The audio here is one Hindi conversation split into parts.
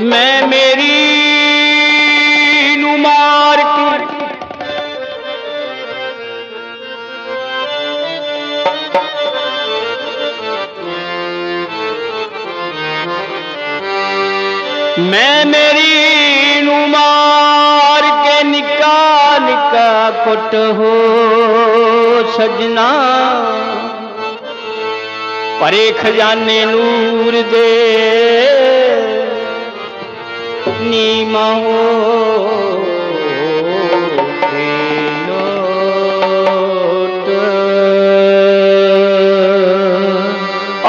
मैं मेरी नुमार मैं मेरी नुमार के निकाल का कुट हो सजना। परे खजाने नूर दे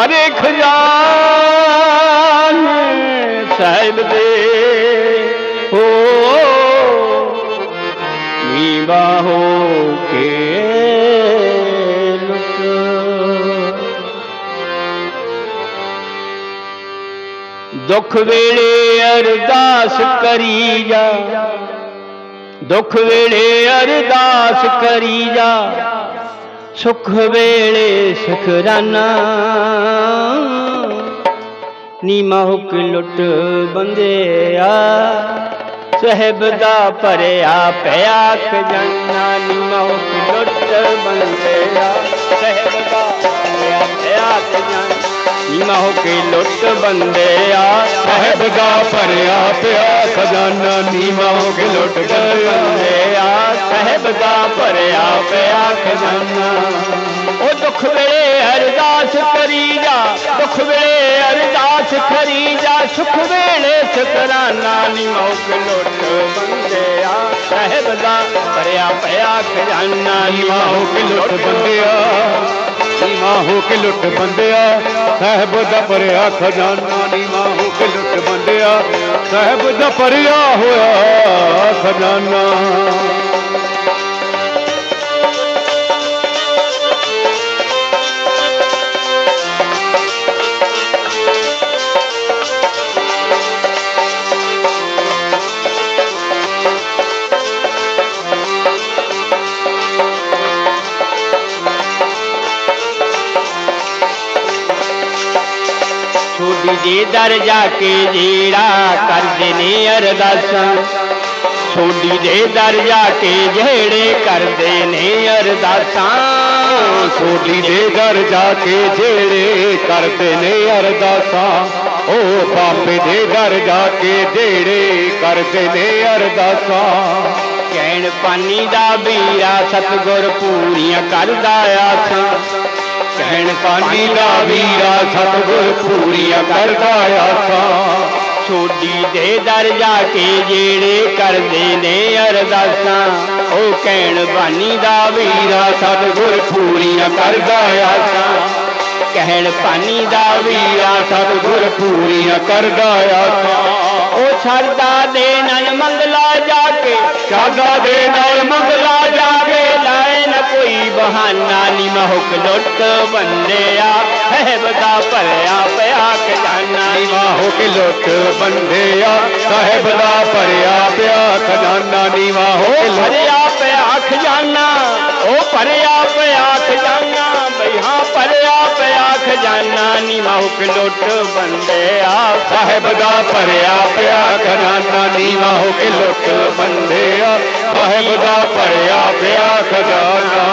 अरे खजान साहिब दे हो नीबा हो के ਦੁੱਖ ਵੇਲੇ ਅਰਦਾਸ ਕਰੀ ਜਾ ਦੁੱਖ ਵੇਲੇ ਅਰਦਾਸ ਕਰੀ ਜਾ ਸੁਖ ਵੇਲੇ ਸੁਖਰਾਨਾ ਨੀਮਾ ਹੁਕ ਲੁੱਟ ਬੰਦਿਆ ਸਹਿਬ ਦਾ ਭਰਿਆ ਪਿਆ ਖਜ਼ਾਨਾ ਨੀਮਾ ਹੁਕ ਲੁੱਟ ਬੰਦਿਆ ਸਹਿਬ ਦਾ ਭਰਿਆ ਪਿਆ ਖਜ਼ਾਨਾ ना हो के लुट बंदे आ। साहब गा पर आप खजाना नीमा हो के लुट बंदे आ। साहब गा पर आप खजाना। ओ दुख वेले अरदास करी जा दुख वेले अरदास करी जा। सुख वेले शकराना नीमा हो के लुट बंदे आ। साहब गा पर खजाना नीमा हो के लुट बंदे आ। ਬੰਦਿਆ ਨੀਵਾ ਹੋ ਕੇ ਲੁੱਟ ਬੰਦਿਆ ਸਾਹਿਬ ਦਾ ਭਰਿਆ ਖਜ਼ਾਨਾ ਨੀਵਾ ਹੋ ਕੇ ਲੁੱਟ ਬੰਦਿਆ ਸਾਹਿਬ ਦਾ ਭਰਿਆ ਹੋਇਆ ਖਜ਼ਾਨਾ ਛੋਡੀ ਦੇ ਦਰ ਜਾ ਕੇ ਜਿਹੜਾ ਕਰਦੇ ਨੇ ਅਰਦਾਸਾਂ ਛੋਡੀ ਦੇ ਦਰ ਜਾ ਕੇ ਜਿਹੜੇ ਕਰਦੇ ਨੇ ਅਰਦਾਸਾਂ ਸੋਢੀ ਦੇ ਦਰ ਜਾ ਕੇ ਜਿਹੜੇ ਕਰਦੇ ਨੇ ਅਰਦਾਸਾਂ ਉਹ ਬਾਬੇ ਦੇ ਦਰ ਜਾ ਕੇ ਜਿਹੜੇ ਕਰਦੇ ਨੇ ਅਰਦਾਸਾਂ ਕਹਿਣ ਪਾਨੀ ਦਾ ਵੀਰਾ ਸਤਗੁਰ ਪੂਰੀਆਂ ਕਰਦਾ ਆਸਾਂ ਕਹਿਣ ਪਾਣੀ ਦਾ ਵੀਰਾ ਸਤਿਗੁਰ ਪੂਰੀਆਂ ਕਰਦਾ ਆਸਾਂ ਛੋਡੀ ਦੇ ਦਰ ਜਾ ਕੇ ਜਿਹੜੇ ਕਰਦੇ ਨੇ ਅਰਦਾਸਾਂ ਉਹ ਕਹਿਣ ਬਾਨੀ ਦਾ ਵੀਰਾ ਸਤਗੁਰ ਪੂਰੀਆਂ ਕਰਦਾ ਆਸਾਂ ਕਹਿਣ ਪਾਨੀ ਦਾ ਵੀਰਾ ਸਤਿਗੁਰ ਪੂਰੀਆਂ ਕਰਦਾ ਆਸਾਂ ਉਹ ਸਰਦਾ ਦੇ ਨਾਲ ਮੰਗਲਾ ਜਾ ਕੇ ਸ਼ਾਦਾ ਦੇ ਨਾਲ ਮੰਗਲਾ ਜਾਵੇ ਲਾਏ ਨਾ ਕੋਈ जाना हुक लुट बंदेया साहेब का परया पया के जाना। नीवा हुक लुट बंदेया साहेब का परया पया के जाना। नीवा हुक परया पया के जाना ओ परया पया के जाना भैया परया पया के जाना। नीवा हुक लुट बंदेया साहेब का परया पया के जाना। नीवा हुक लुट बंदेया साहेब का परया पया के जाना।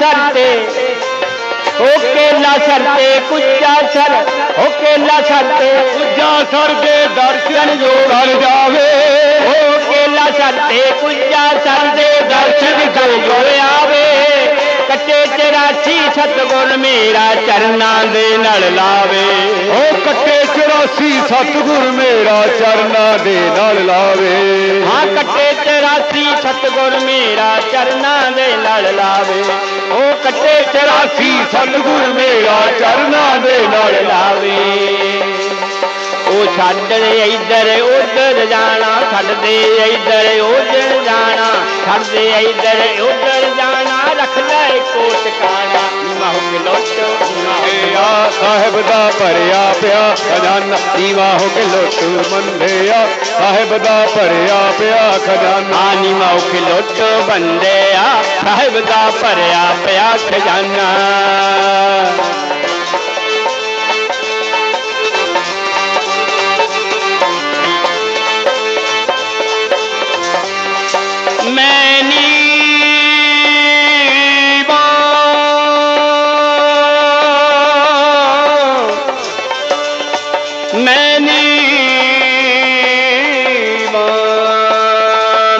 शर्ते ओके ला शर्ते कुछ सर। ओके ला शर्ते कुछ सर के दर्शन जो कर जावे। ओके ला शर्ते कुछ सर के दर्शन जो आवे। कटे तेरा सी सतगुण मेरा चरना दे नल लावे। ओ कटे तेरा सी सतगुण मेरा चरना दे नल लावे। हाँ कटे तेरा सी सतगुण मेरा चरना दे नल लावे। ਉਹ ਕੱਟੇ 84 ਸਤਿਗੁਰ ਮੇਰਾ ਚਰਨਾਂ ਦੇ ਨਾਲ ਲਾਵੇ ਉਹ ਛੱਡ ਦੇ ਇੱਧਰ ਉੱਧਰ ਜਾਣਾ ਛੱਡ ਦੇ ਇੱਧਰ ਉੱਧਰ ਜਾਣਾ ਛੱਡ ਦੇ ਇੱਧਰ ਉੱਧਰ ਜਾਣਾ रखना कोट काना माहु लोटो साहेब दा भरिया पिया खजाना। नीवा हो के लोटो साहेब दा भरिया पिया खजाना। हाँ, नीवा हो के लोटो बंदेया साहेब दा भरिया पिया खजाना। नैनी।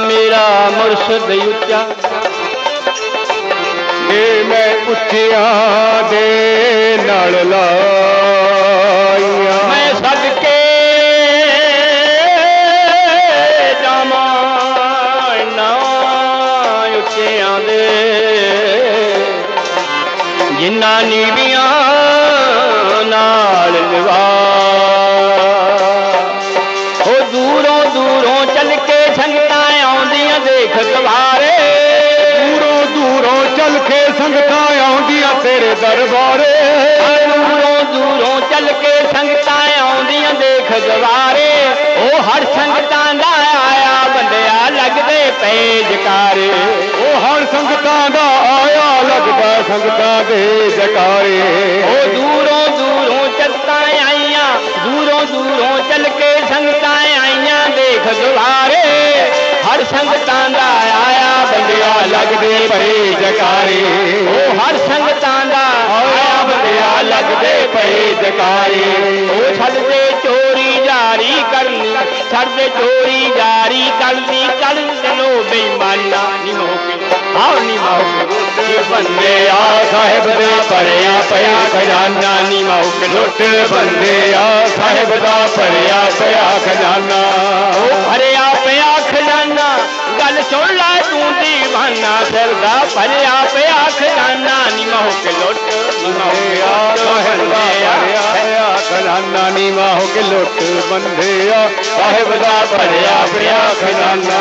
मेरा मुर्शद युत्या। मैं उठिया दे नाल जिन्ना भी ਦਰਬਾਰੇ ਦੂਰੋਂ ਦੂਰੋਂ ਚੱਲ ਕੇ ਸੰਗਤਾਂ ਆਉਂਦੀਆਂ ਦੇਖ ਗਵਾਰੇ ਉਹ ਹਰ ਸੰਗਤਾਂ ਦਾ ਆਇਆ ਬੰਦਿਆ ਲੱਗਦੇ ਪਏ ਜਕਾਰੇ ਉਹ ਹਰ ਸੰਗਤਾਂ ਦਾ ਆਇਆ ਲੱਗਦਾ ਸੰਗਤਾਂ ਦੇ ਜਕਾਰੇ ਉਹ ਦੂਰੋਂ ਦੂਰੋਂ ਚੱਲਤਾਂ ਆਈਆਂ ਦੂਰੋਂ ਦੂਰੋਂ ਚੱਲ ਕੇ ਸੰਗਤਾਂ ਆਈਆਂ ਦੇਖ ਗਵਾਰੇ ਹਰ ਸੰਗਤਾਂ ਦਾ ਆਇਆ ਬੰਦਿਆ ਲੱਗਦੇ ਪਏ ਜਕਾਰੇ छड़दे पहे जकारे चोरी जारी करनी छड़दे चोरी जारी करनी कल सुनो बेमाना आओ बंदे आ साहेब दे भरिया पया खजाना नी निभाओ लुट। बंदे आ साहेब दा भरिया पया खजाना। भरिया पया खजाना गल सुन ला तू दीवाना। सिर दा भरिया पया खजाना नी निभाओ लुट। खजाना नीवा हो के लुट बंधिया साहेब दा भरिया प्रिया खजाना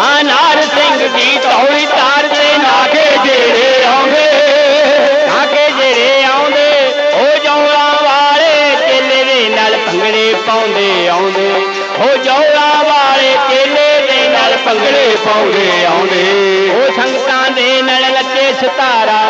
ਆ ਸਿੰਘ ਦੀ ਧੌਲੀ ਤਾਰ ਤੇ ਨਾਗੇ ਜਿਹੜੇ ਆਉਂਦੇ ਨਾਗੇ ਜਿਹੜੇ ਆਉਂਦੇ, ਹੋ ਜੌਲਾ ਵਾਲੇ ਚੇਲੇ ਦੇ ਨਾਲ ਭੰਗੜੇ ਪਾਉਂਦੇ ਆਉਂਦੇ, ਹੋ ਜੌਲਾ ਵਾਲੇ ਚੇਲੇ ਦੇ ਨਾਲ ਭੰਗੜੇ ਪਾਉਂਦੇ ਆਉਂਦੇ। ਉਹ ਸੰਗਤਾਂ ਦੇ ਨਾਲ ਲੱਗੇ ਸਤਾਰਾ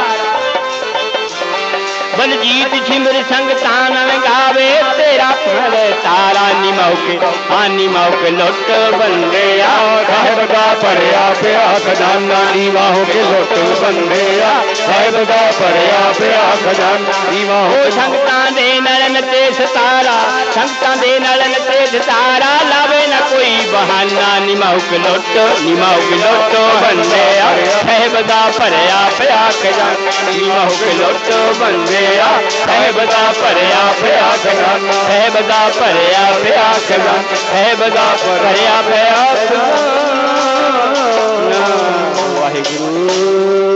ਬਲਜੀਤ ਛਿਮਰ ਸੰਗਤਾਂ ਨਾਲ ਗਾਵੇ ਤੇਰਾ ਫਲ ਤਾਰਾ ਨੀ ਮੌਕੇ ਆਨੀ ਮੌਕੇ ਲੁੱਟ ਬੰਦੇ ਆ ਸਾਹਿਬ ਦਾ ਭਰਿਆ ਪਿਆ ਖਜ਼ਾਨਾ ਨੀਵਾ ਹੋ ਕੇ ਲੁੱਟ ਬੰਦੇ ਆ ਸਾਹਿਬ ਦਾ ਭਰਿਆ ਪਿਆ ਖਜ਼ਾਨਾ ਨੀਵਾ ਹੋ ਉਹ ਕੇ ਸੰਗਤਾਂ ਦੇ ਨਾਲ ਨੱਚੇ ਸਤਾਰਾ ਸੰਗਤਾਂ ਦੇ ਨਾਲ ਨੱਚੇ ਸਤਾਰਾ ਲਾਵੇ ਨਾ ਕੋਈ ਬਹਾਨਾ ਨੀ ਮੌਕੇ ਲੁੱਟ ਨੀ ਮੌਕੇ ਲੁੱਟ ਬੰਦੇ ਆ ਸਾਹਿਬ ਦਾ ਭਰਿਆ ਪਿਆ ਖਜ਼ਾਨਾ ਨੀ ਮੌਕੇ ਲੁੱਟ ਬੰਦੇ ਆ ਸਾਹਿਬ ਦਾ ਭਰਿਆ ਪਿਆ ਖਜ਼ਾਨਾ ਸਾਹਿਬ ਦਾ ਭਰਿਆ ਪਿਆ ਖਜ਼ਾਨਾ ਸਾਹਿਬ ਦਾ ਭਰਿਆ ਪਿਆ ਖਜ਼ਾਨਾ ਵਾਹਿਗੁਰੂ